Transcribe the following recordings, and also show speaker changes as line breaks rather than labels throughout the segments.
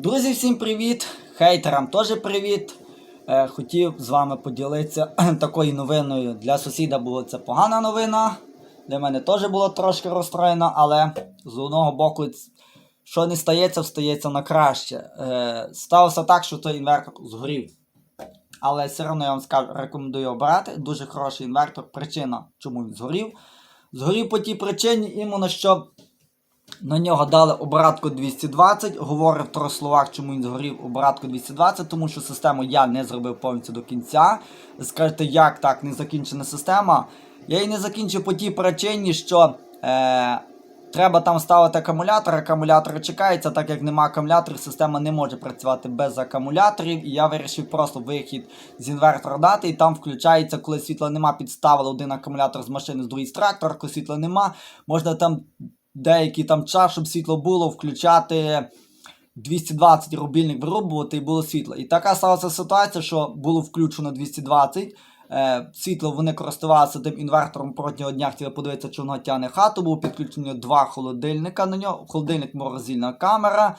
Друзі, всім привіт! Хейтерам теж привіт! Е, хотів з вами поділитися такою новиною. Для сусіда була це погана новина. Для мене теж було трошки розстроєно, але з одного боку, що не стається, стається на краще. Е, сталося так, що той інвертор згорів. Але все одно я вам скажу, рекомендую обрати. Дуже хороший інвертор. Причина, чому він згорів. Згорів по тій причині, іменно що на нього дали обратку 220. Говорив трьох словах, чому він згорів обратку 220, тому що систему я не зробив повністю до кінця. Скажете, як так не закінчена система? Я її не закінчив по тій причині, що е, треба там ставити акумулятор. Акумулятори чекаються, так як нема акумуляторів, система не може працювати без акумуляторів. І я вирішив просто вихід з інвертора дати. І там включається, коли світла нема, підставили один акумулятор з машини з другий з трактора, коли світла нема, можна там деякий там час, щоб світло було, включати 220 рубільник вирубувати і було світло. І така сталася ситуація, що було включено 220. Е, світло вони користувалися тим інвертором протягом дня, хотіли подивитися, чи воно тягне хату. Було підключено два холодильника на нього. Холодильник морозильна камера.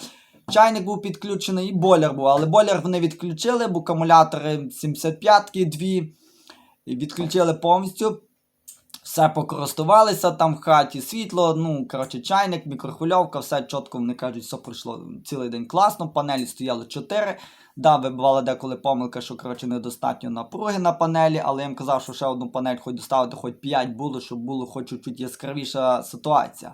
Чайник був підключений і бойлер був. Але бойлер вони відключили, бо акумулятори 75-ки дві. Відключили повністю. Все покористувалися там в хаті, світло, ну, коротше, чайник, мікрохвильовка, все чітко, вони кажуть, все пройшло цілий день класно. Панелі стояли 4. Да, вибивала деколи помилка, що коротше, недостатньо напруги на панелі, але я їм казав, що ще одну панель хоч доставити, хоч 5 було, щоб було хоч чуть яскравіша ситуація.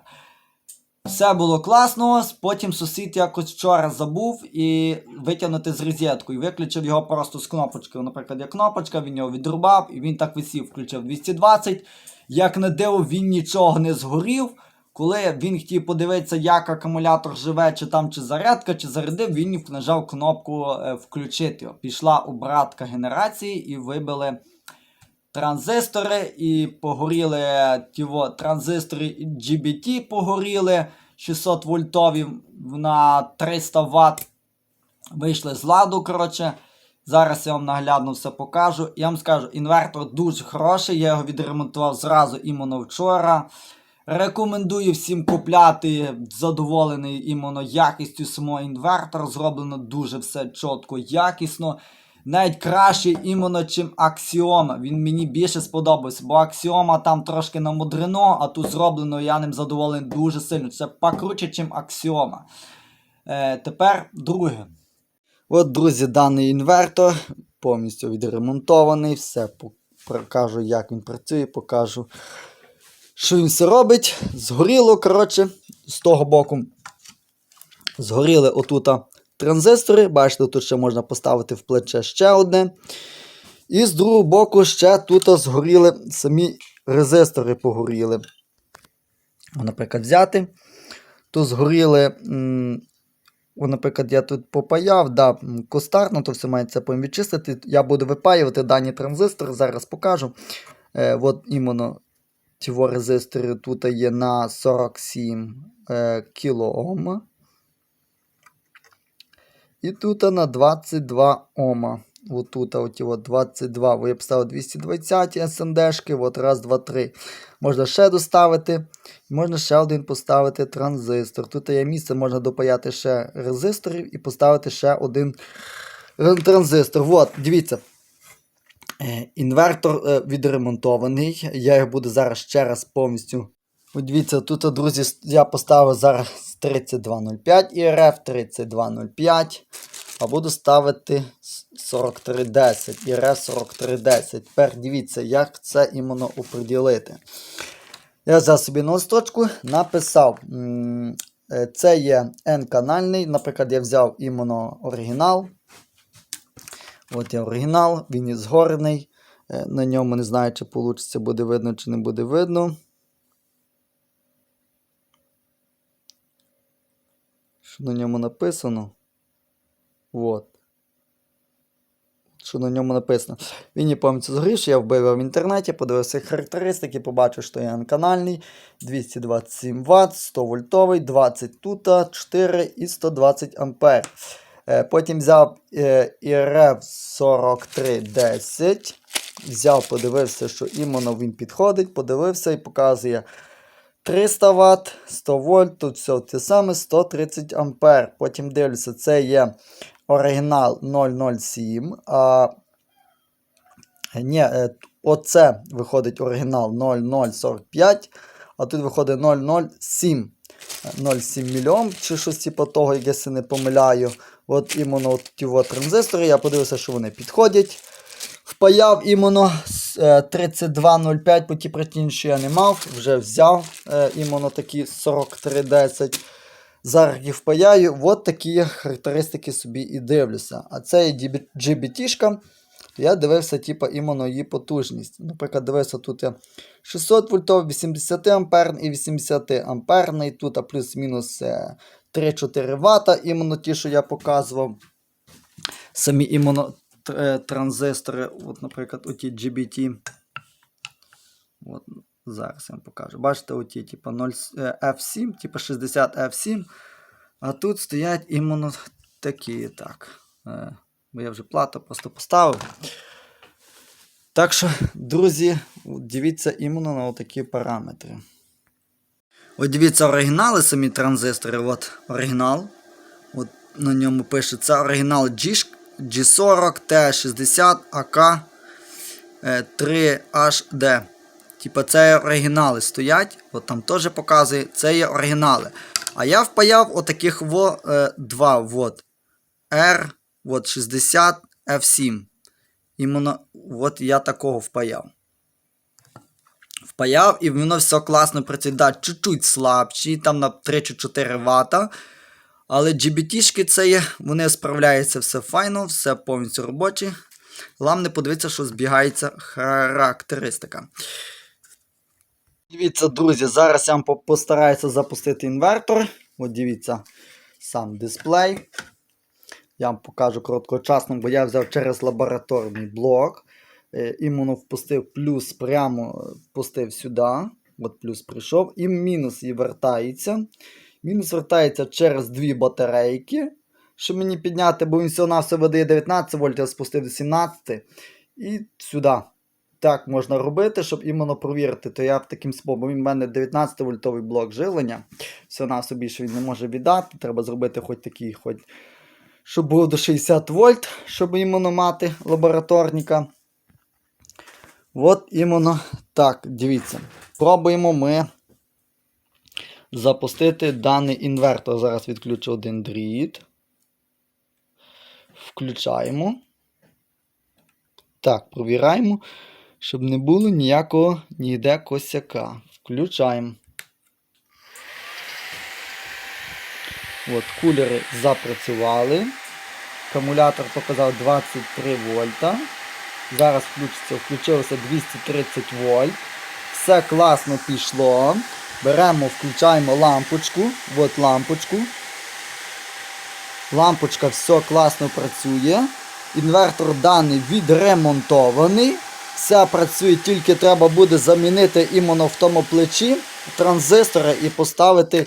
Все було класно, потім сусід якось вчора забув і витягнути з розетку. І виключив його просто з кнопочки. Наприклад, є кнопочка, він його відрубав, і він так висів, включив 220. Як на диво, він нічого не згорів. Коли він хотів подивитися, як акумулятор живе, чи там чи зарядка, чи зарядив, він нажав кнопку е, включити. Пішла обратка генерації і вибили транзистори, і погоріли тіво, транзистори GBT погоріли 600 вольтові на 300 Вт. Вийшли з ладу, коротше. Зараз я вам наглядно все покажу. Я вам скажу, інвертор дуже хороший. Я його відремонтував зразу іменно вчора. Рекомендую всім купляти задоволений іменно якістю самого інвертора. Зроблено дуже все чітко, якісно. Навіть краще іменно, чим Axioma. Він мені більше сподобався, бо Axioma там трошки намудрено, а тут зроблено я ним задоволений дуже сильно. Це покруче, чим Axioma. Е, тепер друге. От, друзі, даний інвертор повністю відремонтований. Все покажу, як він працює, покажу, що він все робить. Згоріло, коротше, з того боку. Згоріли отута транзистори. Бачите, тут ще можна поставити в плече ще одне. І з другого боку ще тут згоріли самі резистори погоріли. Наприклад, взяти. Тут згоріли. Наприклад, я тут попаяв, да, кустарно, то все мається потім відчистити. Я буду випаювати дані транзистори, зараз покажу. Е, От іменно ці резистори тут є на 47 е, кОм. І тут на 22 Ома. От тут от, от 22. Ви поставив 220 СНДшки. От раз, два, три. Можна ще доставити. Можна ще один поставити транзистор. Тут є місце, можна допаяти ще резисторів і поставити ще один транзистор. От, дивіться. Е, Інвертор е, відремонтований. Я його буду зараз ще раз повністю. От дивіться, тут, друзі, я поставив зараз 3205 ІРФ 3205. А буду ставити 4310 ІРФ 4310. Тепер дивіться, як це іменно оприділити. Я взяв собі на листочку, написав. е, Це є N-канальний. Наприклад, я взяв іменно оригінал. От є оригінал, він є згорений. Е, На ньому не знаю, чи вийде буде видно, чи не буде видно. Що на ньому написано? От. Що на ньому написано. Він не пам'ятаю згорівши, я вбив в інтернеті, подивився характеристики, побачив, що я канальний 227 Вт, 100 вольтовий, 20 тут, 4 і 120 ампер. Е, Потім взяв е, ІРФ 4310. Взяв, подивився, що іменно він підходить, подивився і показує 300 Вт, 100 вольт, тут все те саме 130 ампер. Потім дивлюся, це є оригінал 007. А, ні, е, оце виходить оригінал 0045, а тут виходить 007. 0,7 мільйом чи щось типу того, як я се не помиляю. От іменно от ті от транзистори, я подивився, що вони підходять. Впаяв іменно 3205, бо ті причини, що я не мав, вже взяв е, іменно такі 4310. Зараз їх впаяю. От такі характеристики собі і дивлюся. А це є GBT-шка, я дивився, типу, іменно її потужність. Наприклад, дивився тут я 600 вольтов, 80 ампер і 80 амперний. Тут а плюс-мінус е, 3-4 Вт, іменно ті, що я показував. Самі іменно е, транзистори, от, наприклад, оті GBT. От, зараз я вам покажу. Бачите, оті, типу 0, е, F7, типу 60 F7. А тут стоять іменно такі, так. Е, Бо я вже плату просто поставив. Так що, друзі, дивіться іменно на такі параметри. От дивіться оригінали, самі транзистори. От оригінал. От на ньому пише це оригінал G, G40 T60 AK 3HD. Типа це оригінали стоять, от там теж показує, це є оригінали. А я впаяв отаких во, е, два. Вот. R от 60 F7. Іменно от я такого впаяв. Впаяв, і воно все класно працює. Да, чуть-чуть слабші, там на 3 чи 4 Вт. Але GBT-шки це є, вони справляються все файно, все повністю робоче. Головне подивитися, що збігається характеристика. Дивіться, друзі, зараз я вам постараюся запустити інвертор. От дивіться, сам дисплей. Я вам покажу короткочасно, бо я взяв через лабораторний блок. Е, Іменно впустив плюс прямо е, впустив сюди. От плюс прийшов. І мінус і вертається. Мінус вертається через дві батарейки. Щоб мені підняти, бо він все видає 19 вольт, я спустив до 17. І сюди. Так можна робити, щоб іменно провірити. То я таким способом, він в мене 19 вольтовий блок живлення. Все на собі більше він не може віддати. Треба зробити хоч такий, хоч щоб було до 60 вольт, щоб іменно мати лабораторника. От іменно так, дивіться. Пробуємо ми запустити даний інвертор. Зараз відключу один дріт. Включаємо. Так, провіраємо, щоб не було ніякого ніде косяка. Включаємо. От, кулери запрацювали. Акумулятор показав 23 вольта. Зараз включиться, включилося 230 вольт. Все класно пішло. Беремо, включаємо лампочку. От лампочку. Лампочка все класно працює. Інвертор даний відремонтований. Все працює, тільки треба буде замінити іменно в тому плечі транзистори і поставити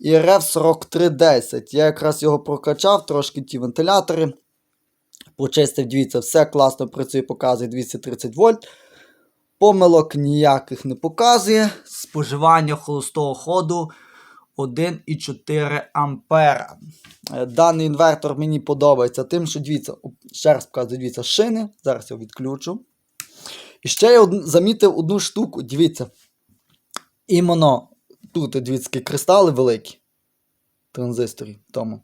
IRF 4310. Я якраз його прокачав, трошки ті вентилятори. Почистив, дивіться, все класно працює, показує 230 вольт. Помилок ніяких не показує. Споживання холостого ходу 1,4 ампера. Е, Даний інвертор мені подобається тим, що дивіться, ще раз показую, дивіться, шини. Зараз я відключу. І ще я замітив одну штуку. Дивіться. Іменно тут, дивіться, кристали великі. Транзисторі. Тому.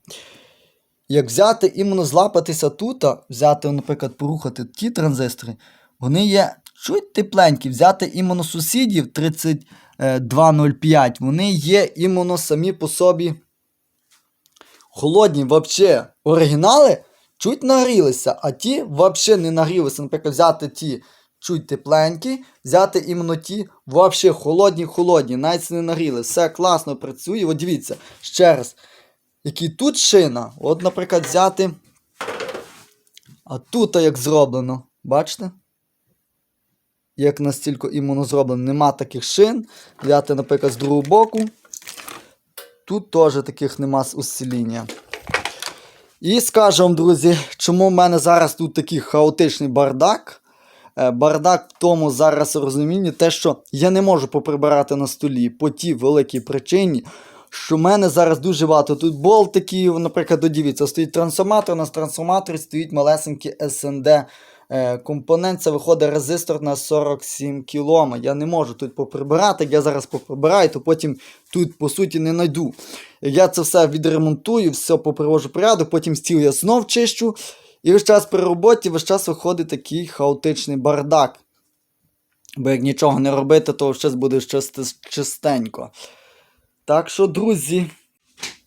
Як взяти, іменно злапатися тут, взяти, наприклад, порухати ті транзистори, вони є чуть тепленькі. Взяти іменно сусідів 3205, вони є іменно самі по собі холодні, взагалі. Оригінали чуть нагрілися, а ті взагалі не нагрілися. Наприклад, взяти ті чуть тепленькі, взяти іменно ті взагалі холодні-холодні, навіть не нагріли. Все класно працює. От дивіться, ще раз. Який тут шина, от, наприклад, взяти. А тут як зроблено, бачите? Як настільки іменно зроблено, нема таких шин. Взяти, наприклад, з другого боку. Тут теж таких нема усиління. І скажу вам, друзі, чому в мене зараз тут такий хаотичний бардак. Е, Бардак в тому зараз розумінні, те, що я не можу поприбирати на столі по тій великій причині, що в мене зараз дуже багато тут болтиків. Наприклад, додивіться, стоїть трансформатор, у нас трансформаторі стоїть малесенький е, компонент. Це виходить резистор на 47 кОм. Я не можу тут поприбирати. Я зараз поприбираю, то потім тут по суті не знайду. Я це все відремонтую, все попривожу порядок, потім стіл я знов чищу. І весь час при роботі, весь час виходить такий хаотичний бардак. Бо як нічого не робити, то щось буде чисти- чистенько. Так що, друзі.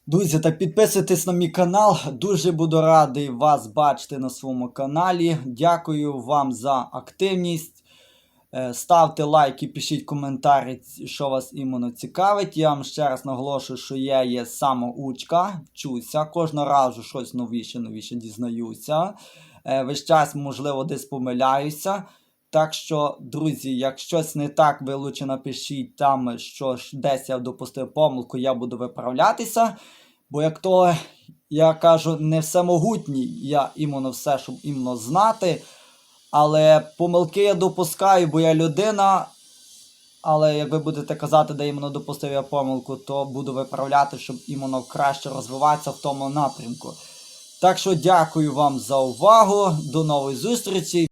Друзі, так підписуйтесь на мій канал. Дуже буду радий вас бачити на своєму каналі. Дякую вам за активність. Е, Ставте лайки, пишіть коментарі, що вас іменно цікавить. Я вам ще раз наголошую, що я є самоучка, вчуся, кожного разу щось новіше, новіше дізнаюся. Е, Весь час, можливо, десь помиляюся. Так що, друзі, як щось не так, ви лучше напишіть там, що ж десь я допустив помилку, я буду виправлятися. Бо як то я кажу, не всемогутній, я іменно все, щоб іменно знати. Але помилки я допускаю, бо я людина. Але як ви будете казати, де іменно допустив я помилку, то буду виправляти, щоб іменно краще розвиватися в тому напрямку. Так що дякую вам за увагу. До нової зустрічі.